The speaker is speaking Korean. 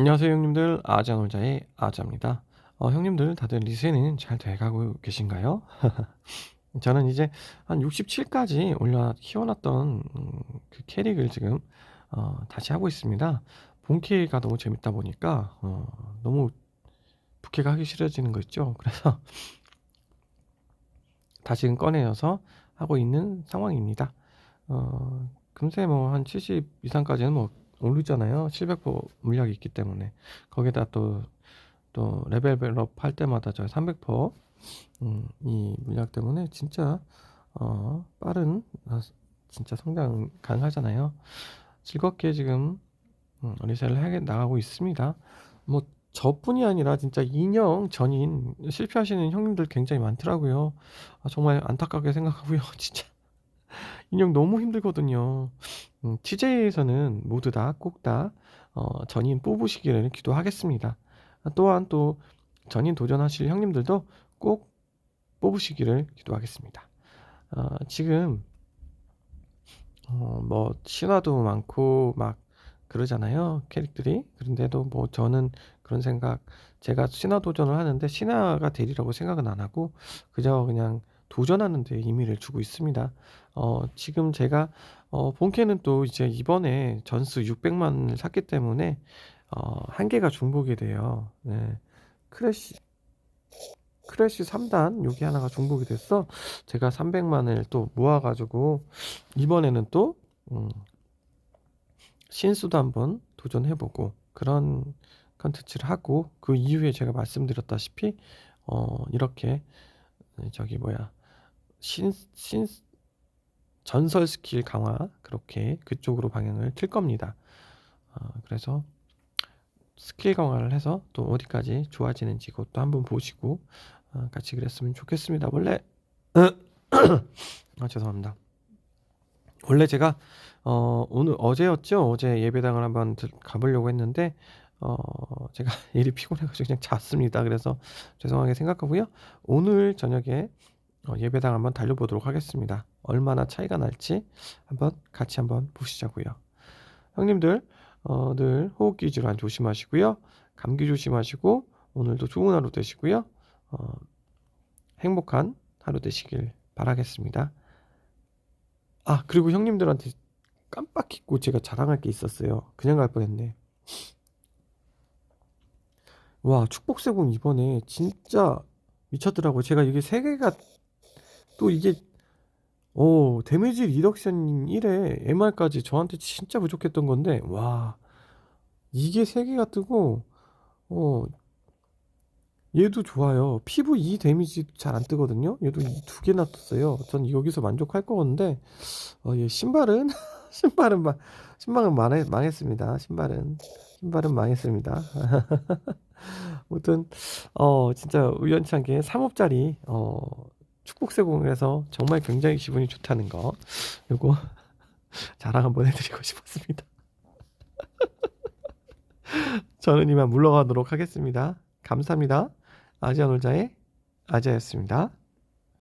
안녕하세요 형님들 아자 놀자의 아자입니다. 어, 형님들 다들 리세는 잘 돼가고 계신가요? 저는 이제 한 67까지 올려 키워놨던 음, 그 캐릭을 지금 어, 다시 하고 있습니다. 본캐가 너무 재밌다 보니까 어, 너무 부캐가 하기 싫어지는 거 있죠. 그래서 다시금 꺼내어서 하고 있는 상황입니다. 어, 금세 뭐 한 70 이상까지는 뭐 오르잖아요. 700% 물약이 있기 때문에 거기다 또또 레벨업 할 때마다 저 300%, 음, 이 물약 때문에 진짜 어, 빠른 아, 진짜 성장 가능하잖아요. 즐겁게 지금 음, 리셀을 해 나가고 있습니다. 뭐 저뿐이 아니라 진짜 인형 전인 실패하시는 형님들 굉장히 많더라고요. 아, 정말 안타깝게 생각하고요. 진짜 인형 너무 힘들거든요. 음, TJ에서는 모두 다 꼭다 어, 전인 뽑으시기를 기도하겠습니다. 아, 또한 또 전인 도전하실 형님들도 꼭 뽑으시기를 기도하겠습니다. 어, 지금 어, 뭐 신화도 많고 막 그러잖아요 캐릭들이 그런데도 뭐 저는 그런 생각 제가 신화 도전을 하는데 신화가 되리라고 생각은 안 하고 그저 그냥 도전하는 데 의미를 주고 있습니다. 어, 지금 제가 어, 본캐는 또 이제 이번에 전수 600만을 샀기 때문에 어, 한 개가 중복이 돼요. 네. 크래시 크래시 3단 여기 하나가 중복이 됐어. 제가 300만을 또 모아 가지고 이번에는 또 음, 신수도 한번 도전해 보고 그런 컨텐츠를 하고 그 이후에 제가 말씀드렸다시피 어, 이렇게 저기 뭐야 신, 신 전설 스킬 강화 그렇게 그쪽으로 방향을 틀 겁니다. 어, 그래서 스킬 강화를 해서 또 어디까지 좋아지는지 그것도 한번 보시고 어, 같이 그랬으면 좋겠습니다. 원래 아 죄송합니다. 원래 제가 어, 오늘 어제였죠. 어제 예배당을 한번 가보려고 했는데 어, 제가 일이 피곤해가지고 그냥 잤습니다. 그래서 죄송하게 생각하고요. 오늘 저녁에 어, 예배당 한번 달려보도록 하겠습니다. 얼마나 차이가 날지 한번 같이 한번 보시자고요. 형님들 어, 늘 호흡기 질환 조심하시고요. 감기 조심하시고 오늘도 좋은 하루 되시고요. 어, 행복한 하루 되시길 바라겠습니다. 아 그리고 형님들한테 깜빡 잊고 제가 자랑할 게 있었어요. 그냥 갈 뻔했네. 와 축복세공 이번에 진짜 미쳤더라고요. 제가 이게 세 개가 또 이게 오 데미지 리덕션 1에 MR까지 저한테 진짜 부족했던 건데 와 이게 세 개가 뜨고 어 얘도 좋아요. 피부 2 데미지 잘 안 뜨거든요. 얘도 두 개나 떴어요. 전 여기서 만족할 거건데 어, 얘 신발은 신발은 막 신발은 망했, 망했습니다. 신발은 신발은 망했습니다. 아무튼 어 진짜 우연치 않게 3업짜리 어 축복세공을 해서 정말 굉장히 기분이 좋다는 거 요거 자랑 한번 해드리고 싶었습니다. 저는 이만 물러가도록 하겠습니다. 감사합니다. 아지아 놀자의 아지아였습니다.